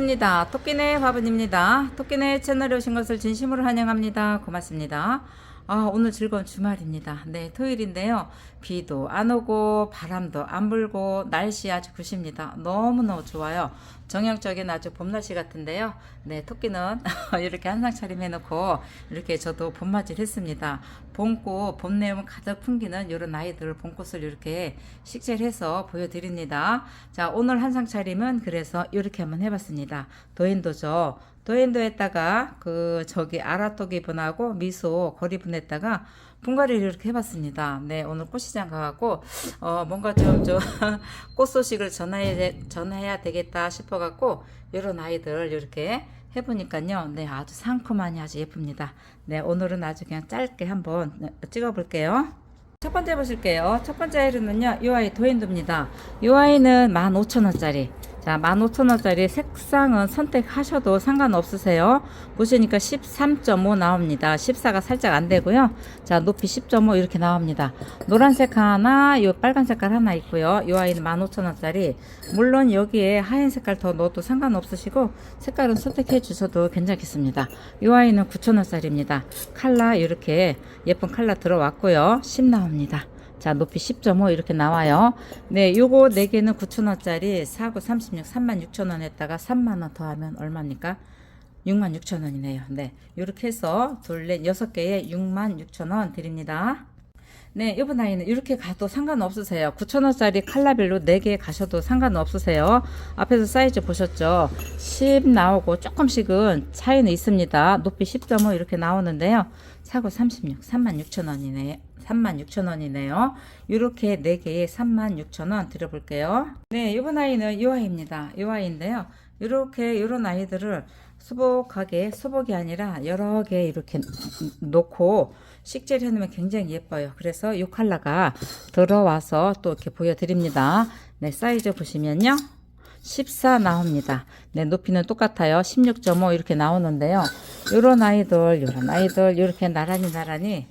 입니다. 토끼네 화분입니다. 토끼네 채널에 오신 것을 진심으로 환영합니다. 고맙습니다. 아, 오늘 즐거운 주말입니다. 네, 토요일인데요. 비도 안 오고 바람도 안 불고 날씨 아주 굿입니다. 너무너무 좋아요. 정형적인 아주 봄 날씨 같은데요. 네, 토끼는 이렇게 한상 차림해 놓고 이렇게 저도 봄맞이를 했습니다. 봄꽃, 봄 내음을 가득 풍기는 이런 아이들 봄꽃을 이렇게 식재해서 보여드립니다. 자, 오늘 한상 차림은 그래서 이렇게 한번 해봤습니다. 도인도죠. 도인도에다가 그 저기 아라토기 분하고 미소 거리 분에다가 분갈이를 이렇게 해봤습니다. 네, 오늘 꽃시장 가갖고 어 뭔가 좀저 꽃 소식을 전해야 돼- 전해야 되겠다 싶어갖고 이런 아이들 이렇게 해보니까요, 네 아주 상큼하니 아주 예쁩니다. 네, 오늘은 아주 그냥 짧게 한번 찍어볼게요. 첫 번째 보실게요. 첫 번째 아이는요, 이 아이 도인도입니다. 이 아이는 15,000원짜리. 자, 15,000원짜리 색상은 선택하셔도 상관없으세요. 보시니까 13.5 나옵니다. 14가 살짝 안 되고요. 자, 높이 10.5 이렇게 나옵니다. 노란색 하나, 요 빨간 색깔 하나 있고요. 이 아이는 15,000원짜리. 물론 여기에 하얀 색깔 더 넣어도 상관없으시고 색깔은 선택해 주셔도 괜찮겠습니다. 이 아이는 9,000원짜리입니다. 칼라 이렇게 예쁜 칼라 들어왔고요. 10 나옵니다. 자, 높이 10.5 이렇게 나와요. 네, 요거 4개는 9,000원짜리, 4구 36, 36,000원 했다가 3만원 더 하면 얼마입니까? 66,000원이네요. 네, 요렇게 해서 둘, 넷, 여섯 개에 66,000원 드립니다. 네, 이번 아이는 이렇게 가도 상관없으세요. 9,000원짜리 칼라별로 4개 가셔도 상관없으세요. 앞에서 사이즈 보셨죠? 10 나오고 조금씩은 차이는 있습니다. 높이 10.5 이렇게 나오는데요. 사고 36, 36,000원이네요. 36,000원이네요. 이렇게 4개에 36,000원 드려볼게요. 네, 이번 아이는 이 아이입니다. 이 아이인데요. 이렇게 이런 아이들을 수복하게 수복이 아니라 여러 개 이렇게 놓고 식재를 해놓으면 굉장히 예뻐요. 그래서 이 컬러가 들어와서 또 이렇게 보여드립니다. 네, 사이즈 보시면요. 14 나옵니다. 네, 높이는 똑같아요. 16.5 이렇게 나오는데요. 요런 아이들, 요런 아이들, 이렇게 나란히 나란히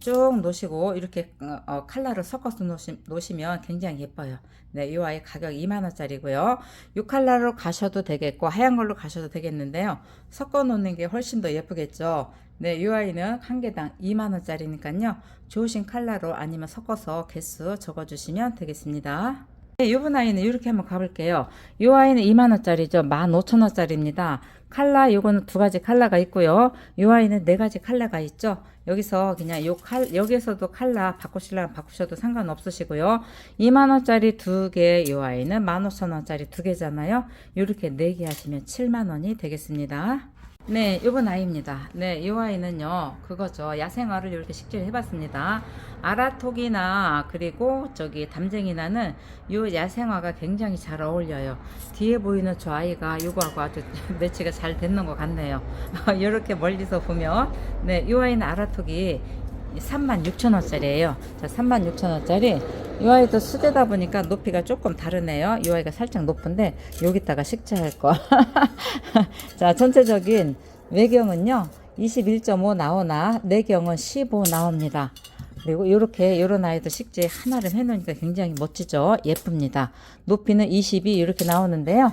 쭉 놓으시고 이렇게 어, 어, 칼라를 섞어서 놓으시, 놓으시 면 굉장히 예뻐요. 네, 이 아이 가격 2만 원짜리고요. 이 칼라로 가셔도 되겠고 하얀 걸로 가셔도 되겠는데요. 섞어 놓는 게 훨씬 더 예쁘겠죠. 네, 이 아이는 한 개당 2만 원짜리니까요. 좋으신 칼라로 아니면 섞어서 개수 적어 주시면 되겠습니다. 네, 이번 아이는 이렇게 한번 가볼게요. 이 아이는 2만원짜리죠. 15,000원짜리입니다. 칼라, 요거는 두 가지 칼라가 있고요. 이 아이는 네 가지 칼라가 있죠. 여기서 그냥 요 칼, 여기에서도 칼라 바꾸시려면 바꾸셔도 상관없으시고요. 2만원짜리 두 개, 이 아이는 15,000원짜리 두 개잖아요. 이렇게 네 개 하시면 7만원이 되겠습니다. 네, 요번 아이입니다. 네, 이 아이는요, 그거죠. 야생화를 이렇게 식재를 해봤습니다. 아라톡이나, 그리고 저기 담쟁이나는 요 야생화가 굉장히 잘 어울려요. 뒤에 보이는 저 아이가 요거하고 아주 매치가 잘 됐는 것 같네요. 이렇게 멀리서 보면, 네, 이 아이는 아라톡이 36,000원짜리예요. 자, 36,000원짜리. 이 아이도 수제다 보니까 높이가 조금 다르네요. 이 아이가 살짝 높은데 여기다가 식재할 거. 자, 전체적인 외경은요. 21.5 나오나 내경은 15 나옵니다. 그리고 이렇게 이런 아이도 식재 하나를 해놓으니까 굉장히 멋지죠. 예쁩니다. 높이는 22 이렇게 나오는데요.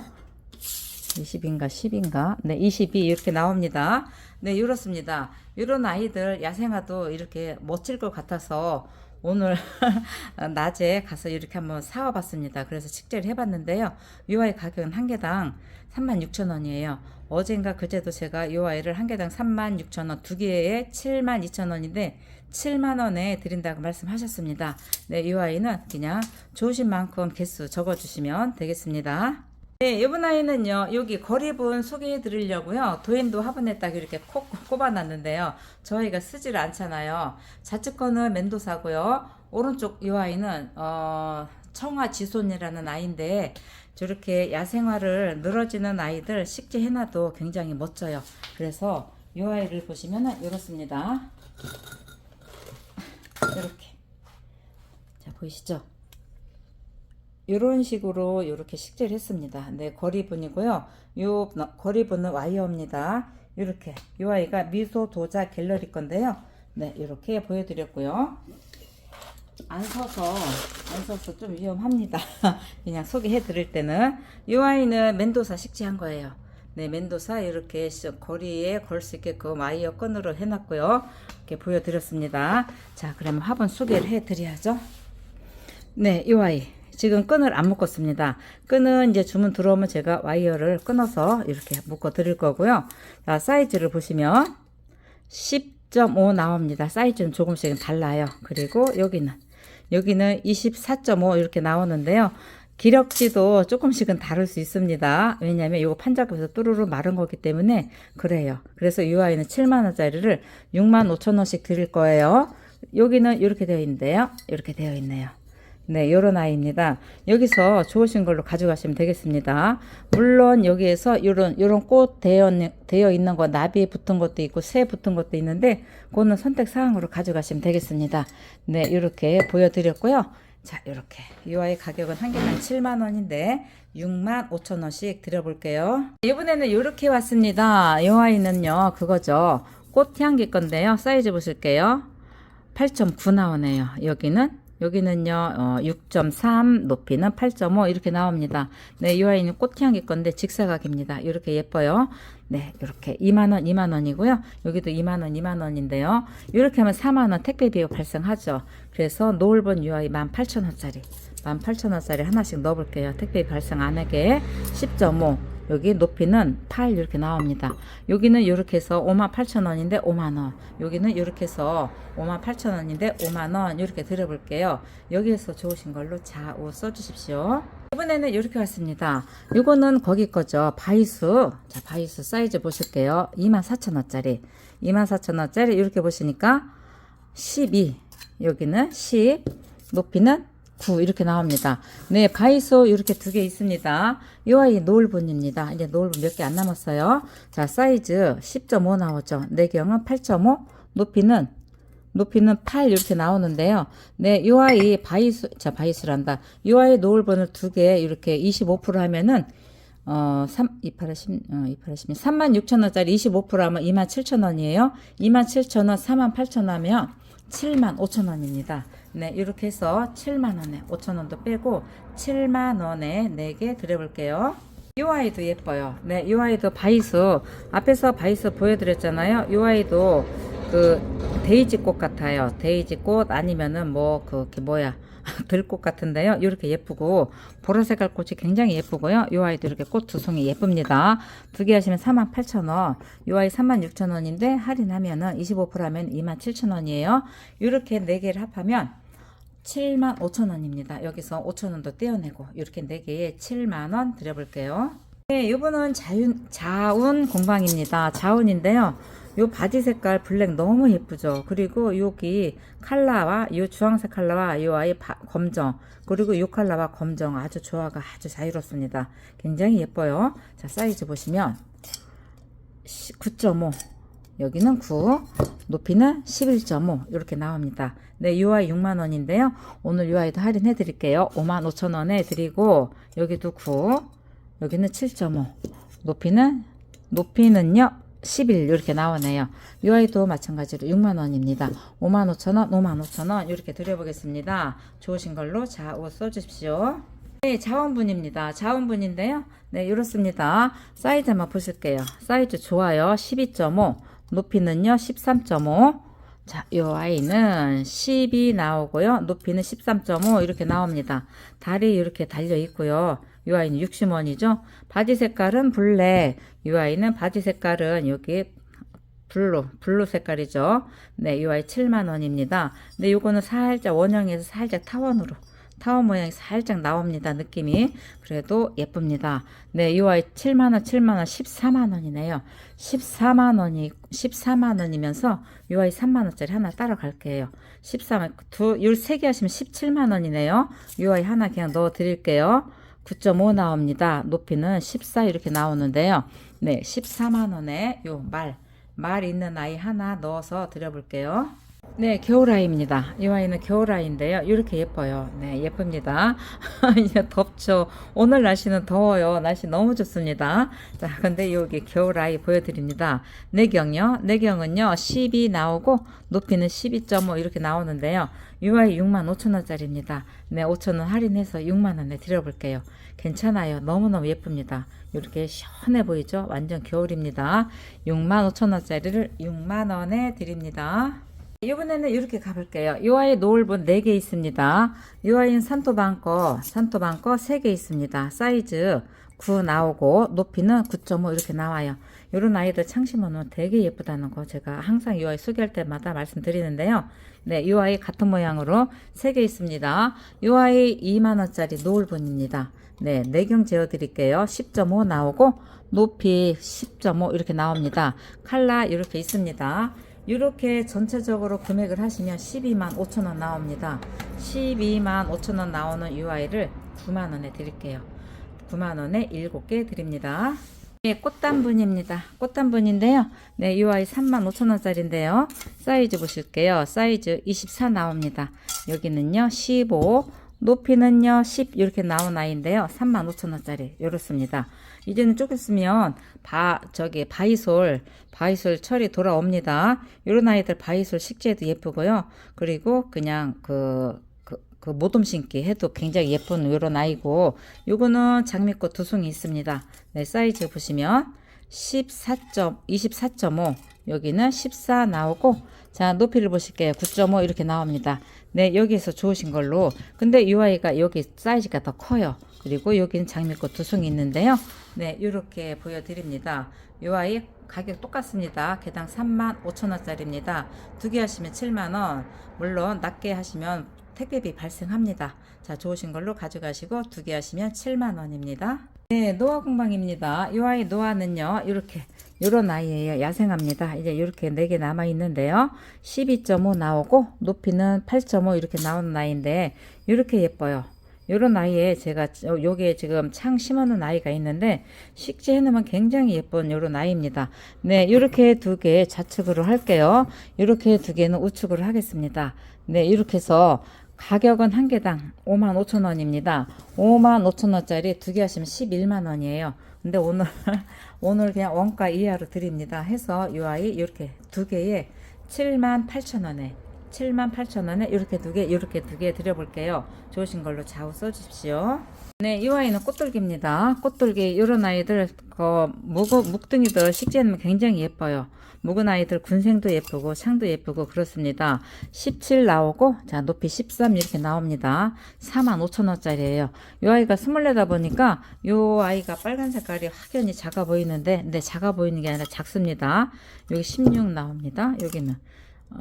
20인가 10인가? 네 22 이렇게 나옵니다. 네 이렇습니다. 이런 아이들 야생화도 이렇게 멋질 것 같아서 오늘 낮에 가서 이렇게 한번 사와 봤습니다. 그래서 식재를 해봤는데요. 이 아이 가격은 한 개당 36,000원이에요. 어젠가 그제도 제가 이 아이를 한 개당 36,000원 두 개에 72,000원인데 7만원에 드린다고 말씀하셨습니다. 네이 아이는 그냥 좋으신 만큼 개수 적어주시면 되겠습니다 네, 이번 아이는요, 여기 거리분 소개해 드리려고요. 도엔도 화분에 딱 이렇게 콕 꼽아놨는데요. 저희가 쓰지를 않잖아요. 좌측 거는 멘도사고요. 오른쪽 이 아이는, 어, 청아 지손이라는 아이인데, 저렇게 야생화를 늘어지는 아이들 식재 해놔도 굉장히 멋져요. 그래서 이 아이를 보시면은 이렇습니다. 이렇게. 자, 보이시죠? 이런 식으로 이렇게 식재를 했습니다. 네, 거리분이고요. 요 거리분은 와이어입니다. 이렇게 이 아이가 미소 도자 갤러리 건데요. 네, 이렇게 보여드렸고요. 안 서서 안 서서 좀 위험합니다. 그냥 소개해 드릴 때는 이 아이는 멘도사 식재한 거예요. 네, 맨도사 이렇게 시- 거리에 걸 수 있게 그 와이어 끈으로 해놨고요. 이렇게 보여드렸습니다. 자, 그러면 화분 소개를 해 드려야죠. 네, 이 와이. 지금 끈을 안 묶었습니다. 끈은 이제 주문 들어오면 제가 와이어를 끊어서 이렇게 묶어 드릴 거고요. 자, 사이즈를 보시면 10.5 나옵니다. 사이즈는 조금씩은 달라요. 그리고 여기는 여기는 24.5 이렇게 나오는데요. 기력지도 조금씩은 다를 수 있습니다. 왜냐하면 이거 판자급에서 뚜루루 마른 거기 때문에 그래요. 그래서 이 아이는 7만 원짜리를 6만 5천 원씩 드릴 거예요. 여기는 이렇게 되어 있는데요. 이렇게 되어 있네요. 네, 요런 아이입니다. 여기서 좋으신 걸로 가져가시면 되겠습니다. 물론 여기에서 요런 요런 꽃 되어, 되어 있는 거 나비에 붙은 것도 있고 새 붙은 것도 있는데 그거는 선택 사항으로 가져가시면 되겠습니다. 네, 이렇게 보여 드렸고요. 자, 이렇게 이 아이 가격은 한 개당 7만 원인데 6만 5천 원씩 드려볼게요. 이번에는 이렇게 왔습니다. 이 아이는요, 그거죠. 꽃향기 건데요. 사이즈 보실게요. 8.9 나오네요. 여기는 여기는요 어, 6.3 높이는 8.5 이렇게 나옵니다. 네, 이 아이는 꽃향기 건데 직사각입니다. 이렇게 예뻐요. 네, 이렇게 2만 원, 2만 원이고요. 여기도 2만 원, 2만 원인데요. 이렇게 하면 4만 원 택배 비용 발생하죠. 그래서 노을본 이 아이 18,000원짜리, 18,000원짜리 하나씩 넣어볼게요. 택배 발생 안 하게 10.5. 여기 높이는 8 이렇게 나옵니다. 여기는 이렇게 해서 58,000원인데 5만원. 여기는 이렇게 해서 58,000원인데 5만원. 이렇게 드려볼게요. 여기에서 좋으신 걸로 좌우 써주십시오. 이번에는 이렇게 왔습니다. 이거는 거기 거죠. 바이수. 자, 바이수 사이즈 보실게요. 24,000원짜리. 24,000원짜리 이렇게 보시니까 12. 여기는 10. 높이는 9 이렇게 나옵니다. 네, 바이소 이렇게 두 개 있습니다. 이 아이 노을분입니다. 이제 노을분 몇 개 안 남았어요. 자, 사이즈 10.5 나오죠. 내경은 8.5, 높이는 높이는 8 이렇게 나오는데요. 네, 이 아이 바이수 자, 바이수란다. 이 아이 노을분을 두 개 이렇게 25% 하면은 어, 3, 2, 8, 10, 어, 2, 8, 10, 3만 6천 원짜리 25% 하면 2만 7천 원이에요. 2만 7천 원, 4만 8천 원 하면 7만 5천 원입니다. 네, 이렇게 해서 7만 원에 5천 원도 빼고 7만 원에 4개 드려볼게요. 이 아이도 예뻐요. 네, 이 아이도 바이수 앞에서 바이수 보여드렸잖아요. 이 아이도 그 데이지 꽃 같아요. 데이지 꽃 아니면은 뭐 그게 뭐야 들꽃 같은데요. 이렇게 예쁘고 보라색깔 꽃이 굉장히 예쁘고요. 이 아이도 이렇게 꽃 두 송이 예쁩니다. 두 개 하시면 48,000원. 이 아이 36,000원인데 할인하면은 25% 하면 27,000원이에요. 이렇게 네 개를 합하면 7만 5천 원입니다. 여기서 5천 원도 떼어내고 이렇게 네 개에 7만 원 드려볼게요. 네, 이분은 자윤, 자운 공방입니다. 자운인데요. 요 바지 색깔 블랙 너무 예쁘죠. 그리고 여기 칼라와 요 주황색 칼라와 요 바- 검정 그리고 요 칼라와 검정 아주 조화가 아주 자유롭습니다. 굉장히 예뻐요. 자 사이즈 보시면 9.5 여기는 9 높이는 11.5 이렇게 나옵니다. 네, UI 6만 원인데요. 오늘 UI도 할인해 드릴게요. 5만 5천 원에 드리고 여기도 9 여기는 7.5 높이는 높이는요 11 이렇게 나오네요. UI도 마찬가지로 6만 원입니다. 5만 5천 원, 5만 5천 원 이렇게 드려보겠습니다. 좋으신 걸로 좌우 써주십시오. 네, 자원분입니다. 자원분인데요. 네, 이렇습니다. 사이즈 한번 보실게요. 사이즈 좋아요. 12.5. 높이는요, 13.5. 자, 요 아이는 10이 나오고요. 높이는 13.5 이렇게 나옵니다. 다리 이렇게 달려 있고요. 요 아이는 60원이죠. 바지 색깔은 블랙. 요 아이는 바지 색깔은 여기 블루, 블루 색깔이죠. 네, 이 아이 7만 원입니다. 근데 요거는 살짝 원형에서 살짝 타원으로 타원 모양이 살짝 나옵니다. 느낌이. 그래도 예쁩니다. 네, 이 아이 7만 원, 7만 원, 14만 원이네요. 14만 원이 14만 원이면서 이 아이 3만 원짜리 하나 따라 갈게요. 14만 두, 요세개 하시면 17만 원이네요. 이 아이 하나 그냥 넣어 드릴게요. 9.5 나옵니다. 높이는 14 이렇게 나오는데요. 네, 14만 원에 요 말, 말 있는 아이 하나 넣어서 드려볼게요. 네, 겨울아이입니다. 이 아이는 겨울아이인데요. 이렇게 예뻐요. 네, 예쁩니다. 이제 덥죠. 오늘 날씨는 더워요. 날씨 너무 좋습니다. 자, 근데 여기 겨울아이 보여드립니다. 내경요. 내경은요, 10이 나오고, 높이는 12.5 이렇게 나오는데요. 이 아이 65,000원짜리입니다. 네, 5,000원 할인해서 6만원에 드려볼게요. 괜찮아요. 너무너무 예쁩니다. 이렇게 시원해 보이죠? 완전 겨울입니다. 65,000원짜리를 6만원에 드립니다. 이번에는 이렇게 가볼게요. 이 아이 노을본 4개 있습니다. 이 아이는 산토방 거, 산토방 거 3개 있습니다. 사이즈 9 나오고 높이는 9.5 이렇게 나와요. 이런 아이들 창심어는 되게 예쁘다는 거 제가 항상 이 아이 소개할 때마다 말씀드리는데요. 네, 이 아이 같은 모양으로 3개 있습니다. 이 아이 2만원짜리 노을본입니다. 네, 내경 재어 드릴게요. 10.5 나오고 높이 10.5 이렇게 나옵니다. 칼라 이렇게 있습니다. 이렇게 전체적으로 금액을 하시면 12만 5천 원 나옵니다. 12만 5천 원 나오는 UI를 9만 원에 드릴게요. 9만 원에 7개 드립니다. 네, 꽃단분입니다. 꽃단분인데요. 네, UI 3만 5천 원짜리인데요. 사이즈 보실게요. 사이즈 24 나옵니다. 여기는요, 15, 높이는요, 10 이렇게 나온 아이인데요. 3만 5천 원짜리 이렇습니다. 이제는 조금 있으면 바 저기 바이솔 바이솔 철이 돌아옵니다. 이런 아이들 바이솔 식재도 예쁘고요. 그리고 그냥 그 그, 그 모둠 신기 해도 굉장히 예쁜 이런 아이고 요거는 장미꽃 두 송이 있습니다. 네, 사이즈 보시면 14.24.5 여기는 14 나오고 자 높이를 보실게요 9.5 이렇게 나옵니다 네 여기에서 좋으신 걸로 근데 이 아이가 여기 사이즈가 더 커요 그리고 여기는 장미꽃 두 송이 있는데요 네 이렇게 보여드립니다 이 아이 가격 똑같습니다 개당 3만 5천원짜리입니다 두 개 하시면 7만원 물론 낮게 하시면 택배비 발생합니다 자 좋으신 걸로 가져가시고 두 개 하시면 7만원입니다 네, 노아 공방입니다. 이 아이 노아는요, 이렇게, 요런 아이예요. 야생합니다. 이제 이렇게 4개 남아 있는데요. 12.5 나오고, 높이는 8.5 이렇게 나오는 아이인데, 이렇게 예뻐요. 요런 아이에 제가, 요- 요게 지금 창 심어놓은 아이가 있는데, 식재 해놓으면 굉장히 예쁜 요런 아이입니다. 네, 이렇게 두 개 좌측으로 할게요. 이렇게 두 개는 우측으로 하겠습니다. 네, 이렇게 해서, 가격은 한 개당 5만 5천 원입니다. 5만 5천 원짜리 두 개 하시면 11만 원이에요. 근데 오늘 오늘 그냥 원가 이하로 드립니다. 해서 이 아이 이렇게 두 개에 7만 8천 원에 7만 8천 원에 이렇게 두 개, 이렇게 두 개 드려볼게요. 좋으신 걸로 좌우 써주십시오. 네, 이 아이는 꽃돌기입니다. 꽃돌기 이런 아이들 그 묵, 묵둥이들 식재는 굉장히 예뻐요. 묵은 아이들 군생도 예쁘고 창도 예쁘고 그렇습니다. 17 나오고 자 높이 13 이렇게 나옵니다. 4만 5천 원짜리예요. 이 아이가 스물네다 보니까 이 아이가 빨간 색깔이 확연히 작아 보이는데 근데 작아 보이는 게 아니라 작습니다. 여기 16 나옵니다. 여기는 어,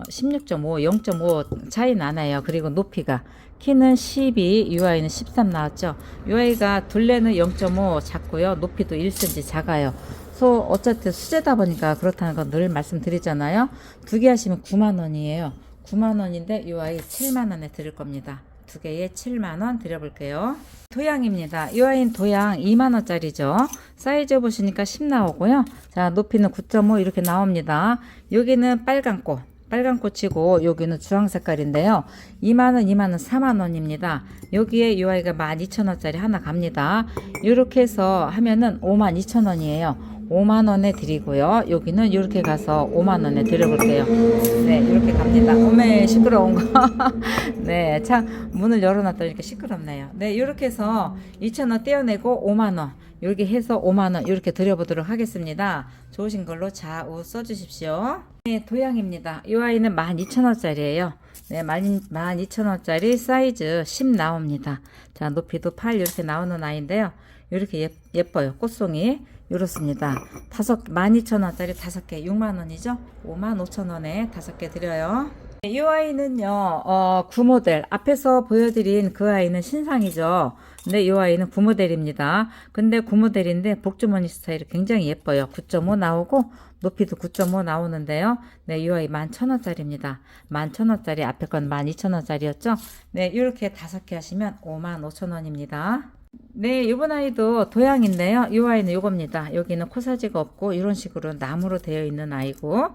16.5, 0.5 차이 나나요. 그리고 높이가 키는 12, 이 아이는 13 나왔죠. 이 아이가 둘레는 0.5 작고요. 높이도 1cm 작아요. 소 어쨌든 수제다 보니까 그렇다는 건 늘 말씀드리잖아요. 두 개 하시면 9만 원이에요. 9만 원인데 이 아이 7만 원에 드릴 겁니다. 두 개에 7만 원 드려볼게요. 도양입니다. 이 아이는 도양 2만 원짜리죠. 사이즈 보시니까 10 나오고요. 자 높이는 9.5 이렇게 나옵니다. 여기는 빨간 꽃. 빨간 꽃이고 여기는 주황 색깔인데요. 2만원, 2만원, 4만원입니다. 여기에 이 아이가 12,000원짜리 하나 갑니다. 이렇게 해서 하면은 52,000원이에요. 5만원에 드리고요. 여기는 이렇게 가서 5만원에 드려볼게요. 네, 이렇게 갑니다. 오메, 시끄러운 거. 네, 참, 문을 열어놨더니 이렇게 시끄럽네요. 네, 이렇게 해서 2,000원 떼어내고 5만원. 이렇게 해서 5만원 이렇게 드려보도록 하겠습니다. 좋으신 걸로 좌우 써주십시오. 네, 도양입니다. 이 아이는 12,000원짜리예요. 네, 12,000원짜리 사이즈 10 나옵니다. 자, 높이도 8 이렇게 나오는 아이인데요. 이렇게 예, 예뻐요. 꽃송이. 이렇습니다. 다섯, 12,000원짜리 다섯 개 6만원이죠? 55,000원에 다섯 개 드려요. 네, 이 아이는요, 어, 구모델. 앞에서 보여드린 그 아이는 신상이죠. 근데 이 아이는 구모델입니다. 근데 구모델인데 복주머니 스타일이 굉장히 예뻐요. 9.5 나오고, 높이도 9.5 나오는데요. 네, 이 아이 11,000원짜리입니다. 11,000원짜리, 앞에 건 12,000원짜리였죠? 네, 이렇게 다섯 개 하시면 55,000원입니다. 네, 이번 아이도 도양인데요. 이 아이는 요겁니다. 여기는 코사지가 없고 이런 식으로 나무로 되어 있는 아이고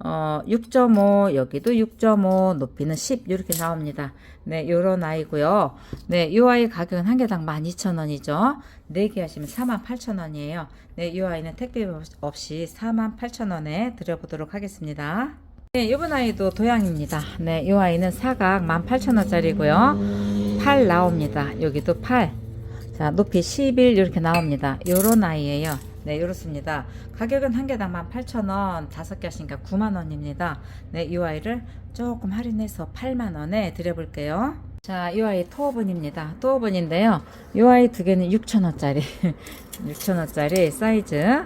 어, 6.5 여기도 6.5 높이는 10 이렇게 나옵니다. 네, 요런 아이고요. 네, 이 아이 가격은 한 개당 12,000원이죠. 4개 하시면 48,000원이에요. 네, 이 아이는 택배 없이 48,000원에 드려보도록 하겠습니다. 네, 이번 아이도 도양입니다. 네, 이 아이는 사각 18,000원짜리고요. 8 나옵니다. 여기도 8. 자, 높이 11 이렇게 나옵니다. 요런 아이예요. 네, 이렇습니다. 가격은 한 개당 18,000원, 다섯 개 하시니까 9만원입니다. 네, 이 아이를 조금 할인해서 8만원에 드려볼게요. 자, 이 아이 토어분입니다. 토어분인데요. 이 아이 두 개는 6,000원짜리. 6,000원짜리 사이즈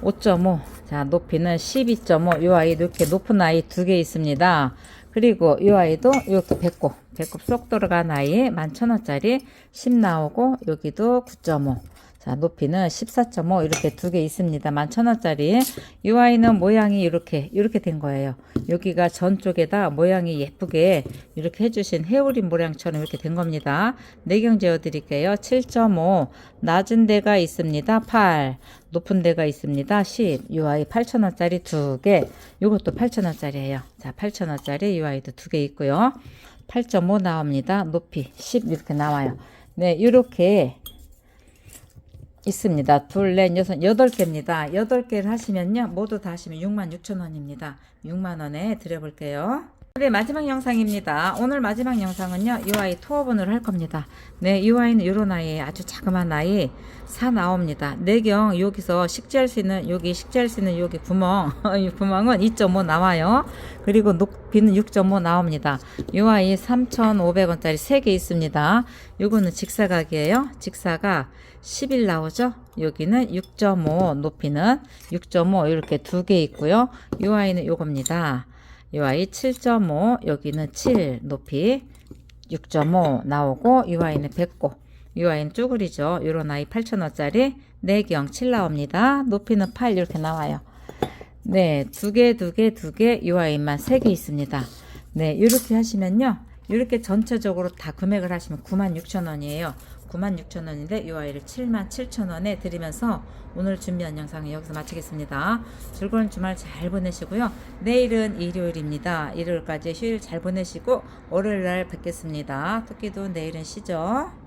5.5. 자, 높이는 12.5. 이 아이 이렇게 높은 아이 두 개 있습니다. 그리고 이 아이도 이것도 배꼽. 배꼽 쏙 들어간 아이 11,000원짜리 10 나오고 여기도 9.5. 자, 높이는 14.5 이렇게 두 개 있습니다. 11,000원짜리. 이 아이는 모양이 이렇게 이렇게 된 거예요. 여기가 전쪽에다 모양이 예쁘게 이렇게 해 주신 해오린 모양처럼 이렇게 된 겁니다. 내경 재어 드릴게요. 7.5 낮은 데가 있습니다. 8 높은 데가 있습니다. 10 이 아이 8,000원짜리 두 개. 이것도 8,000원짜리예요. 자, 8,000원짜리 이 아이도 두 개 있고요. 8.5 나옵니다. 높이 10 이렇게 나와요. 네, 이렇게 있습니다. 둘, 넷, 여섯, 여덟 개입니다. 여덟 개를 하시면요. 모두 다 하시면 6만 6천 원입니다. 6만 원에 드려볼게요. 네, 마지막 영상입니다. 오늘 마지막 영상은요. 이 아이 투어분으로 할 겁니다. 네, 이 아이는 요런 아이, 아주 자그만 아이 사 나옵니다. 내경 여기서 식재할 수 있는 여기 식재할 수 있는 여기 구멍, 이 구멍은 2.5 나와요. 그리고 높이는 6.5 나옵니다. 이 아이 3,500원짜리 3개 있습니다. 요거는 직사각이에요. 직사각 11 나오죠? 여기는 6.5 높이는 6.5 이렇게 두 개 있고요. 이 아이는 요겁니다. 이 아이 7.5 여기는 7 높이 6.5 나오고 배꼽 이 아이는 쭈그리죠. 요런 아이 8,000원짜리 4경 7 나옵니다. 높이는 8 이렇게 나와요. 네, 두 개, 두 개, 두 개, 이 아이만 세개 있습니다. 네, 이렇게 하시면요. 이렇게 전체적으로 다 금액을 하시면 96,000원이에요. 96,000원인데 이 아이를 77,000원에 드리면서 오늘 준비한 영상을 여기서 마치겠습니다. 즐거운 주말 잘 보내시고요. 내일은 일요일입니다. 일요일까지 휴일 잘 보내시고 월요일 날 뵙겠습니다. 토끼도 내일은 쉬죠.